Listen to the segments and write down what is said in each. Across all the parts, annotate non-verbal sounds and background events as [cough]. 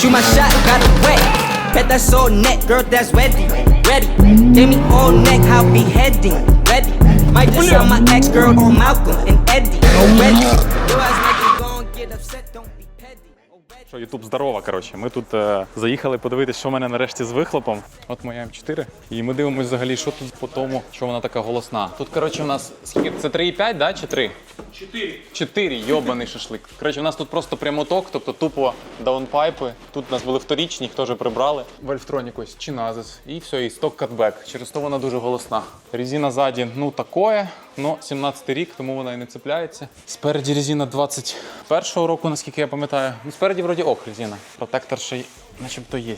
Shoot my shot, got it wet. Bet that's all neck, girl, that's ready. Ready. Gave me all neck, how be heading. Ready. Might just sell my ex girl on Malcolm and Eddie. Already. Що Ютуб здорово, коротше. Ми тут е, заїхали подивитися, що в мене нарешті з вихлопом. От моя М4. І ми дивимося взагалі, що тут по тому, що вона така голосна. Тут, коротше, у нас скільки? Це 3,5, да? Чи 3? 4. 4, йобаний шашлик. Коротше, у нас тут просто прямоток, тобто тупо даунпайпи. Тут у нас були вторічні, їх теж прибрали. Вольфтронік ось, Чиназис. І все, і сток катбек. Через то вона дуже голосна. Резина ззаді, ну такое. Ну, 17 рік, тому вона і не цепляється. Спереді резина 21-го року, наскільки я пам'ятаю. Ну, спереді вроді ок резина. Протектор ще й начебто є.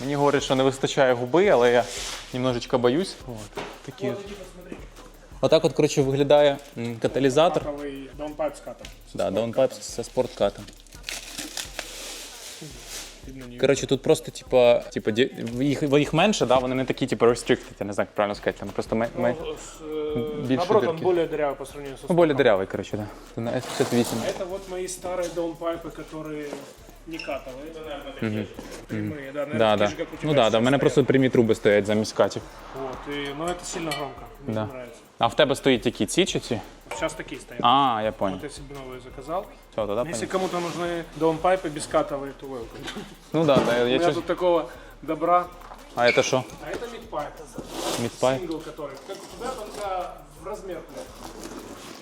Мені говорять, що не вистачає губи, але я немножечко боюсь. От, такі. Отак от, коротше, виглядає м, каталізатор. Катовий даунпайп з катом. Да, даунпайп зі спорткатом. Коротше, тут просто, типа, типа, ді- їх, їх менше, да, вони не такі, типу, restricted, я не знаю, як правильно сказати. Там просто ми, ми... Більше Наоборот, он дырки. более дырявый по сравнению со Ну, более дырявий, коротше, да. Це на S58. Это вот мои старые даунпайпы, которые не катовые. Это, наверное, такие прямые. Да, наверное, Да, такие да. же, как у тебя Ну да, да, в мене сейчас просто прямі труби стоять замість катів. стоят. Вот, и, но это сильно громко. Мне Да. не нравится. А в тебе стоїть які ці чи ці? Сейчас такие стоят. А, я понял. Вот я себе новые заказал. Все, тоді Если понял. кому-то нужны даунпайпы бескатовые, то welcome. Ну да, да, У я меня чуть... тут такого добра. А це що? А это мидпайп. Мідпай? Сингл, который. Как у тебя, только в размер.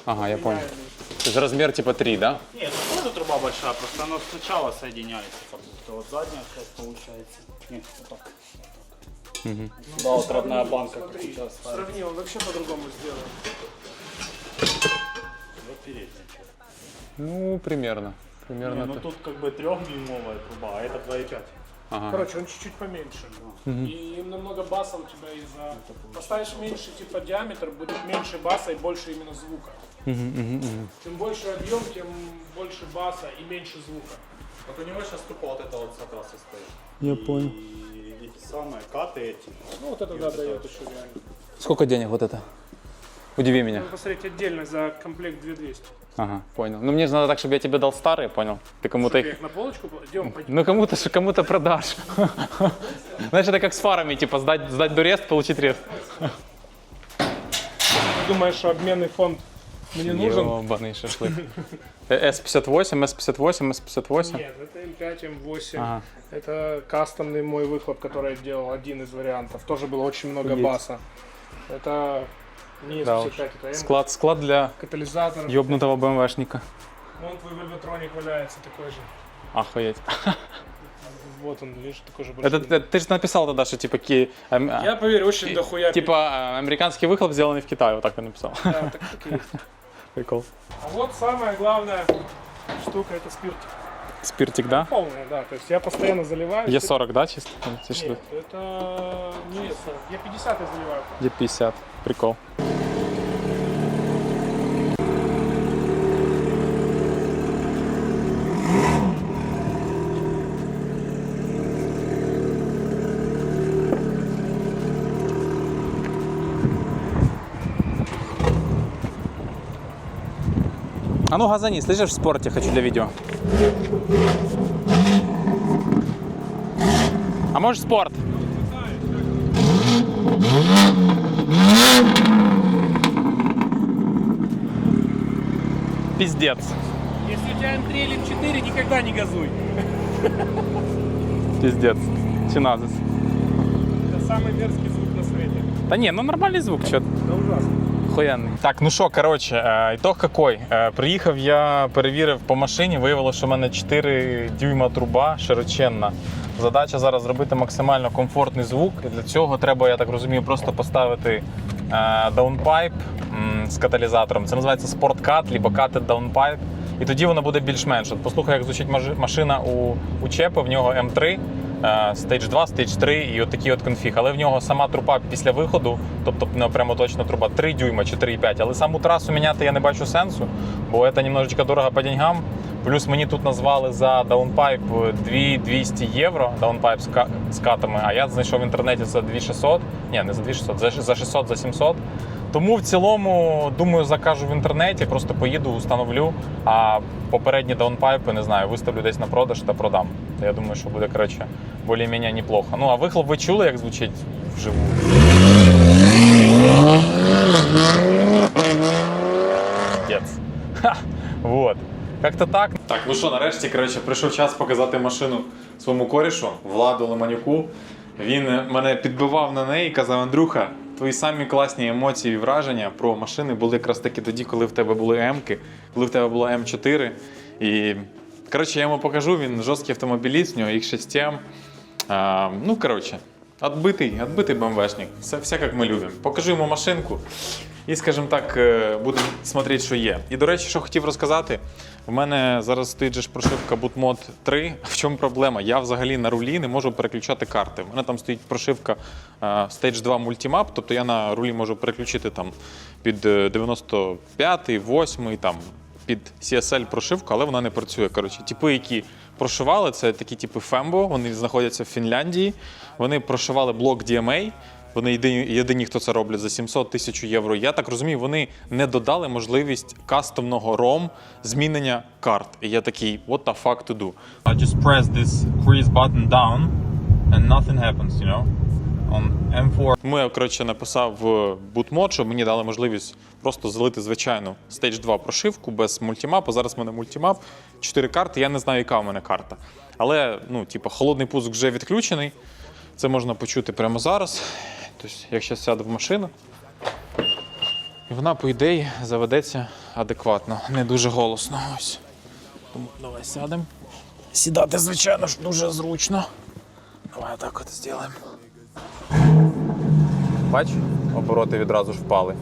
Ага, я понял. правильный. Це розмір типа 3, да? Нет, ну, тоже труба большая, просто она сначала соединяется, как будто вот задняя часть получается. Нет, вот так. Да, вот родная банка, как сейчас сравни, он вообще по-другому сделан. Вот передняя часть. Ну, примерно. Не, Примерно ну так. тут как бы трехдюймовая труба, а это 2,5. Ага. Короче, он чуть-чуть поменьше. И им намного баса у тебя из-за... Поставишь меньше типа диаметр, будет меньше баса и больше именно звука. Чем больше объем, тем больше баса и меньше звука. Вот у него сейчас тупо вот это вот и стоит. Я понял. И эти самые каты эти. Ну вот это да, дает еще реально. Сколько денег вот это? Удиви меня. Надо посмотреть отдельно за комплект 2200. Ага, понял. Ну мне же надо так, чтобы я тебе дал старые, понял? Ты кому-то их... их на полочку... пол- Идем, пойдем. Ну кому-то кому-то продашь. [laughs] Знаешь, это как с фарами, типа сдать, сдать дурест, получить рест. Ты думаешь, что обменный фонд мне нужен? Ёбаный шашлык. Э, S58, S58, S58. Нет, это М5, М8. Ага. Это кастомный мой выхлоп, который я делал, один из вариантов. Тоже было очень много Охуеть. баса. Это не Да S55, уж. это М. Склад, склад для Катализатор. ёбнутого БМВшника. Вон твой вольватроник валяется такой же. Охуеть. [laughs] Вот он, видишь, такой же большой. Это, это- ты же написал тогда, что типа ки, эм, Я, поверь, очень дохуя... типа э, американский выхлоп сделанный в Китае, вот так ты написал. Да, так, так и есть. [laughs] Прикол. А вот самая главная штука, это спиртик. Спиртик, да? Полная, да. То есть я постоянно заливаю. Е40, да, чисто? Ты? Нет, это не Е40. Я 50 я заливаю. Е50. Прикол. А ну газани, слышишь, в спорте хочу для видео. А можешь спорт? Пиздец. Если у тебя М3 или М4, никогда не газуй. Пиздец. Чиназис. Это самый мерзкий звук на свете. Та ні, ну нормальний звук, що Да ужасно. Охуєнний. Так, ну що, коротше, е, ітог какой. Е, Приїхав я, перевірив по машині, виявилося, що в мене 4 дюйма труба широченна. Задача зараз зробити максимально комфортний звук. Для цього треба, я так розумію, просто поставити е, даунпайп з каталізатором. Це називається спорткат, либо катед даунпайп. І тоді воно буде більш-менш. Послухай, як звучить машина у, у Чепи, в нього М3. Stage 2, Stage 3 і от такий от конфіг. Але в нього сама труба після виходу, тобто не прямо точно труба 3 дюйма 4,5. Але саму трасу міняти я не бачу сенсу, бо це немножечко дорого по деньгам. Плюс мені тут назвали за даунпайп 2200 євро, даунпайп з, ка- з катами, а я знайшов в інтернеті за 2600, ні, не за 2600, за, за 600, за 700. Тому в цілому, думаю, закажу в інтернеті, просто поїду, установлю. А попередні даунпайпи, не знаю, виставлю десь на продаж та продам. Я думаю, що буде коротше більш-менш неплохо. Ну а вихлоп ви чули, як звучить вживу? Вот. Как-то так. Так, ну що, нарешті, коротше, прийшов час показати машину своєму корішу, Владу Ломанюку. Він мене підбивав на неї і казав: Андрюха, твої самі класні емоції і враження про машини були якраз таки тоді, коли в тебе були М-ки, коли в тебе була М4. І коротше, я йому покажу, він жорсткий автомобіліст, в нього їх 6 м А, ну, коротше, отбитий, отбитий БМВшник. Все, все як ми любимо. Покажу йому машинку. І, скажімо так, е, будемо смотрети, що є. І до речі, що хотів розказати, в мене зараз стоїть же ж прошивка BootMod 3. [laughs] В чому проблема? Я взагалі на рулі не можу переключати карти. У мене там стоїть прошивка е, Stage 2 Multimap, тобто я на рулі можу переключити там під е, 95-й, 8-й, там під CSL прошивку, але вона не працює. Коротше, типи, які прошивали, це такі типи Fembo, вони знаходяться в Фінляндії. Вони прошивали блок DMA. Вони єдині, єдині, хто це роблять за 700 тисяч євро. Я так розумію, вони не додали можливість кастомного ROM змінення карт. І я такий, what the fuck to do? I just press this freeze button down and nothing happens, you know? On M4. Тому я, коротше, написав в bootmod, щоб мені дали можливість просто залити звичайну Stage 2 прошивку без мультимапу. Зараз в мене мультимап, 4 карти, я не знаю, яка в мене карта. Але, ну, типу, холодний пуск вже відключений. Це можна почути прямо зараз. Тобто, як зараз сяду в машину, і вона, по ідеї, заведеться адекватно, не дуже голосно. Ось. Тому давай сядемо. Сідати, звичайно ж, дуже зручно. Давай так от зробимо. Бач, обороти відразу ж впали.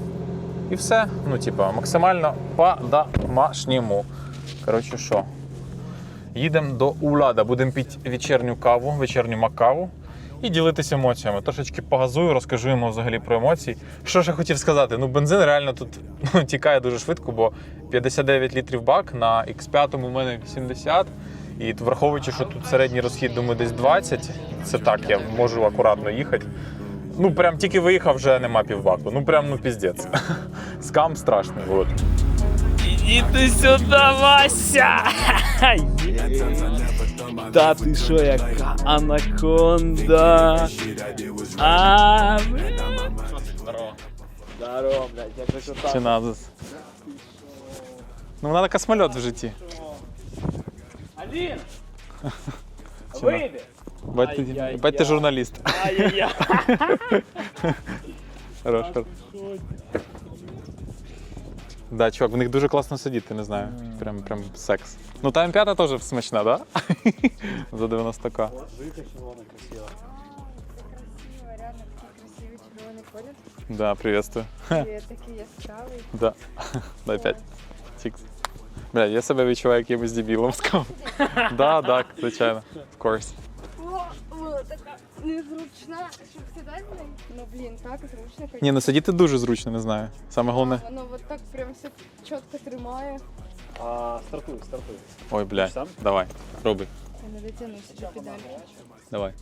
І все. Ну, типа, максимально по-домашньому. Коротше, що? Їдемо до Улада, будемо пити вечірню каву, вечірню макаву і ділитися емоціями. Трошечки погазую, розкажу йому взагалі про емоції. Що ж я хотів сказати? Ну, бензин реально тут [laughs] ну, тікає дуже швидко, бо 59 літрів бак на X5 у мене 80. І враховуючи, що тут середній розхід, думаю, десь 20, це так, я можу акуратно їхати. Ну, прям тільки виїхав, вже нема півбаку. Ну прям ну піздець. [laughs] Скам страшний. Вот. Іди сюди, Вася! [laughs] Та ти що, яка анаконда? А, Здорово. Здорово, блядь, як красота. Чиназис. Ну, вона така самоліт в житті. Алін! [laughs] Вийди! Бать ти, Ай-яй-яй. бать ти журналіст. Ай-яй-яй! [laughs] Хорош. хорош. Да, чувак, в них дуже класно сидіти, не знаю. Прям, прям секс. Ну та М5 теж смачна, да? [laughs] За 90к. реально такий красивий червоний колір. Да, приветствую. І [laughs] такий яскравий. Да. Дай 5. Чікс. Бля, я себе відчуваю якимось дебілом [laughs] сказав. Да, так, звичайно. Of course. О, о, така Незручна, щоб сідати в неї. Ну блін, так зручно. Ні, ну сидіти дуже зручно, не знаю. Саме головне. Воно от так прям все чітко тримає. А, стартуй, стартуй. Ой, блядь. Давай, роби. Я не дотягнуся до педальки. Давай.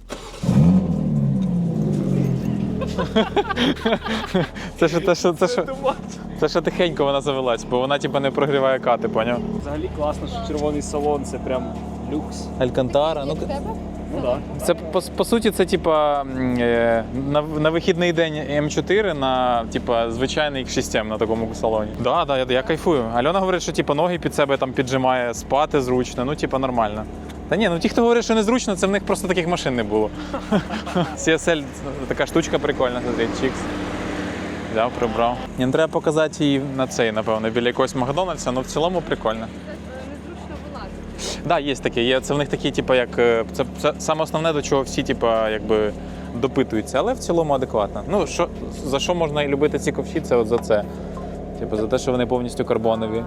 [laughs] Це ще, це, ще, це, ще, це ще тихенько вона завелась, бо вона типа не прогріває кати, поняв? Взагалі класно, що червоний салон це прям люкс. Алькантара. Як в тебе? Так. Це по, по суті, це типа е, на, на вихідний день М4 на типа звичайний X6 на такому салоні. Да, да, я, я кайфую. Альона говорить, що типа ноги під себе там піджимає, спати зручно, ну типа нормально. Та ні, ну ті, хто говорить, що незручно, це в них просто таких машин не було. [laughs] CSL така штучка прикольна, смотри, чікс. Взяв, прибрав. Ні, ну, треба показати її на цей, напевно, біля якогось Макдональдса, ну в цілому прикольно. Це незручно вилазити. Так, да, є таке. Є, це в них такі, типу, як е, це, це саме основне, до чого всі, типу, якби допитуються, але в цілому адекватно. Ну, що, за що можна і любити ці ковші, це от за це. Типу, за те, що вони повністю карбонові.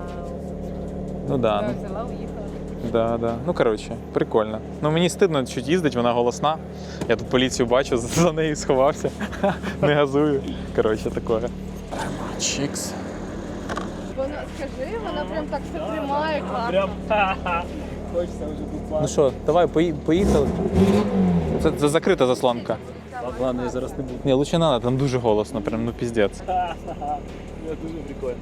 Ну да, ну, Взяла, уїхала. да, да. Ну коротше, прикольно. Ну мені стидно чуть їздить, вона голосна. Я тут поліцію бачу, [laughs] за, за нею сховався. [laughs] Не газую. Коротше, таке. Чікс. Вона, скажи, вона прям так все тримає класно. Хочеться вже тут Ну що, давай, пої- поїхали. Це, це закрита заслонка. Ладно, я зараз не буду. Ні, лучше не надо, там дуже голосно, прям ну піздець. [laughs] Я дуже прикольно.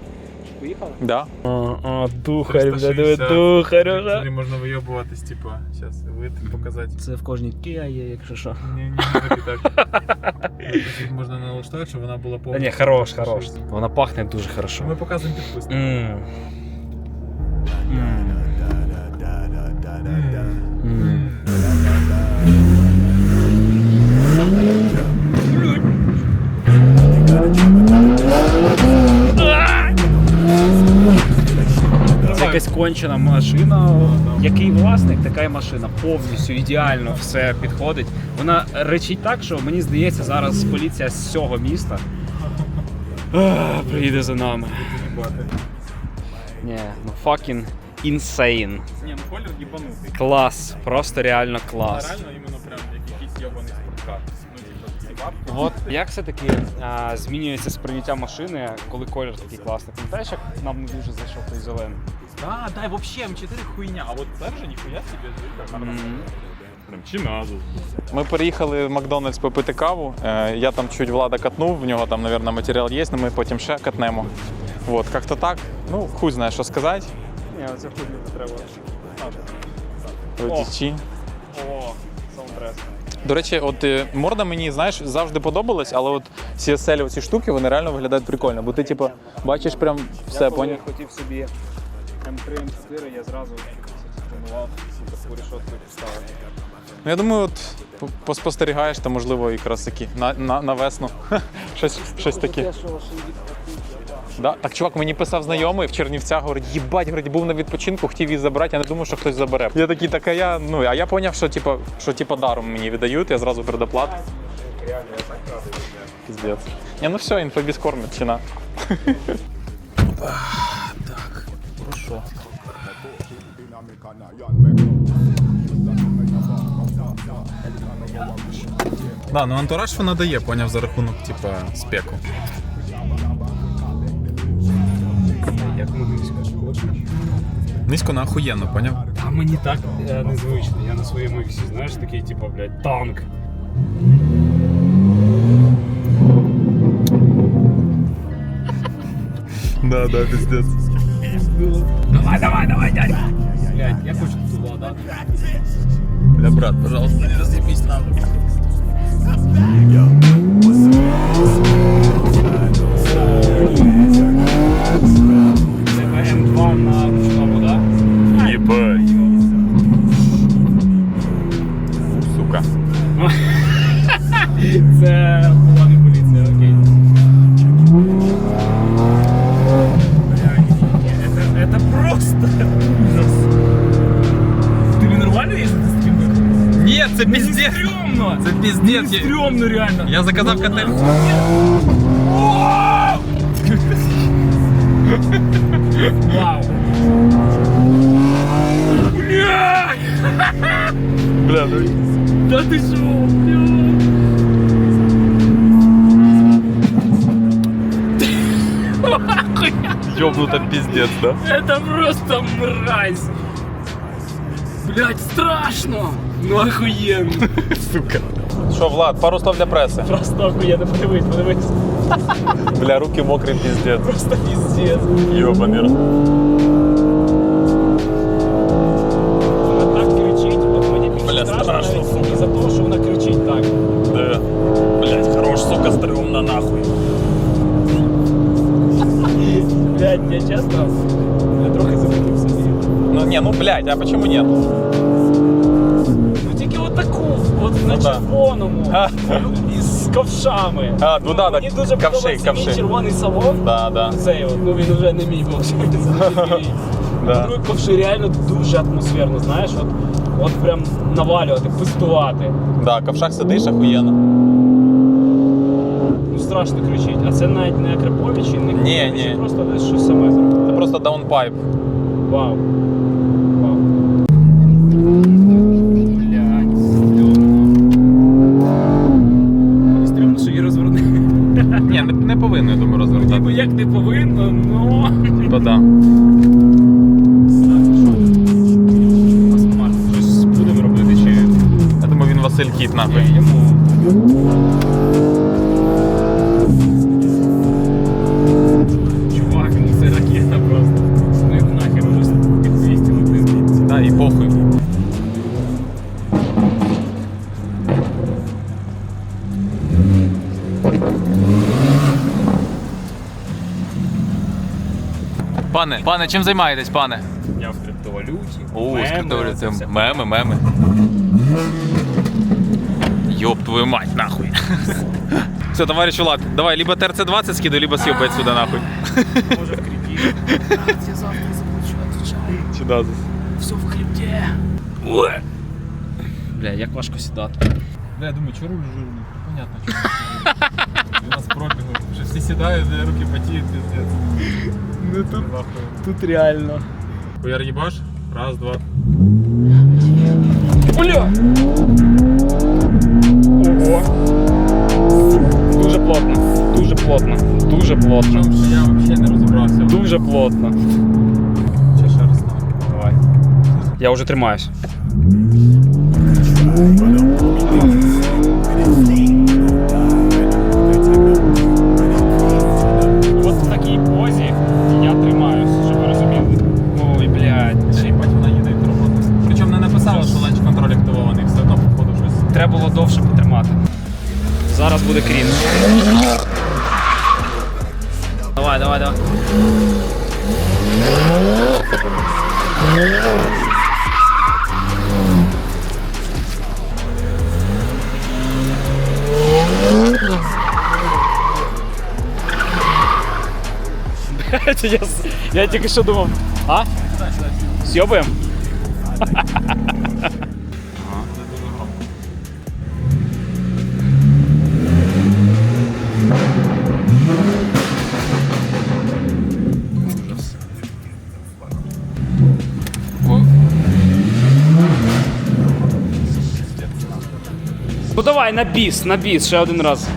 Поїхали? Да. А, а духарь, бля, диви, духарь уже. можна вийобуватись, типу, зараз вид показати. Це в кожній Kia є, якщо що. Ні, ні, так. Можна налаштувати, щоб вона була Та повністю. ні, хорош, хорош. Вона пахне дуже хорошо. Ми показуємо підписку. М. М. якась кончена машина. Який власник, така й машина. Повністю ідеально все підходить. Вона речить так, що мені здається, зараз поліція з цього міста а, приїде за нами. Ні, ну fucking insane. Ні, ну колір їбанутий. Клас, просто реально клас. Реально іменно прям як якийсь йобаний спорткар. Ну, типу. От як все-таки змінюється сприйняття машини, коли колір такий класний. Пам'ятаєш, як нам не дуже зайшов той зелений? Да, да, вообще М4 хуйня, а вот це вже ніхуя себе звідка. Прям чи надо. Ми переїхали в Макдональдс попити каву. Е, Я там чуть влада катнув, в нього там, мабуть, матеріал є, але ми потім ще катнемо. Вот, як-то так. Ну, хуй знає, що сказати. Ні, оце хуйню не треба. Водічі. О, саундтрес. До речі, от е, морда мені, знаєш, завжди подобалась, але от CSL ці штуки, вони реально виглядають прикольно. Бо ти, типу, бачиш прям все, я коли поняв? хотів собі М3, М4, я зразу планував таку решетку поставити. Ну, я думаю, от поспостерігаєш, та можливо якраз таки на, на, на весну. [laughs] щось, щось таке. Да? Так, чувак, мені писав знайомий в Чернівцях, говорить, їбать, говорить, був на відпочинку, хотів її забрати, я не думав, що хтось забере. Я такий, так а я, ну, а я зрозумів, що типу, що типу даром мені віддають, я зразу предоплату. Піздець. Ні, ну все, інфобіз кормить, чи [laughs] на. Да, ну антураж вона дає, поняв за рахунок, типа, спеку. Як ми низько. Низько на охуєнно, поняв? А мені так е, незвично. Я на своєму іксі, знаєш, такий, типу, блядь, танк. Да, да, пиздец. Давай, давай, давай, дядя. Блядь, я хочу тут владати. Бля, брат, пожалуйста, не разъебись. Це М2 на ручному, да? Ебать. Сука. [laughs] Це пиздец. Я, стрьомно реально. я заказав котель. Вау! Блядь! Бля, ну Да ты шо, блядь? ёбнуто пиздец, да? Это просто мразь! Блять, страшно! Ну охуенно! [laughs] Сука. Що, Влад, пару слов для преси. Просто охуенно, подивись, подивись. Бля, руки мокрі, пиздец. Просто пиздец. Ёбаный рот. Вона так кричить, от мені більше Бля, страшно, навіть не за те, що вона кричить так. Да. Блять, хорош, сука, стрёмно нахуй. Блять, я чесно, я трохи захотів собі. Ну не, ну блять, а почему нет? На да. червоному, А. із ковшами. А, ну да, Мені так, дуже ковши, подобається мій червоний салон. Да, да. Цей от, ну він вже не мій був. [laughs] Да. По-друге, ковши реально дуже атмосферно, знаєш, от, от прям навалювати, пустувати. Да, в ковшах сидиш охуєнно. Ну страшно кричить. А це навіть не Акропович і не Ні, Куліч, ні. просто десь щось саме зробив. Це просто даунпайп. Вау. Повинно, я думаю, розвертати. Ніби як не повинно, ну. Типа да. Щось будемо робити чи... Я думаю, він Василь Кіт нахуй. Пане, пане, чим займаєтесь, пане? Я в криптовалюті. О, меми, скриптовалюти. це. Меми, меми. Йоп твою мать, нахуй. [laughs] Все, товарищ Улак, давай, либо ТРЦ-20 скидай, либо съебай отсюда, нахуй. Може в крипті. Я завтра заплачу, отвечаю. Сюда. Все в крипті. Бля, як важко сідати. Да, я думаю, что руль жирный. Понятно, что. [laughs] 12 пробегов. Уже все седают, да, руки потеют, пиздец. Ну тут, тут реально. Хуяр ебаш? Раз, два. Бля! Ого. Дуже плотно, дуже плотно, дуже плотно, Я вообще не розібрався. дуже плотно. Ще ще раз. Давай. Я вже тримаюсь. Зараз буде крінж. Давай, давай, давай. Блядь, Я, с- я тільки що думав. А? Сьобуємо? Давай на біс, на біс, ще один раз.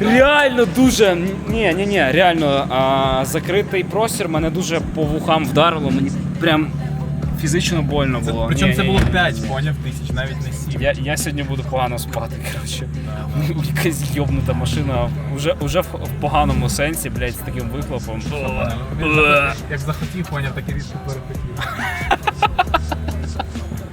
Реально дуже. Ні, ні, ні, реально а, закритий простір мене дуже по вухам вдарило. Мені прям фізично больно було. Причому це було ні. 5, поняв, тисяч, навіть не 7. Я, я сьогодні буду погано спати, коротше. [laughs] Якась йобнута машина вже, вже в, в поганому сенсі, блядь, з таким вихлопом. Як захотів, поняв, так і різко перехотів.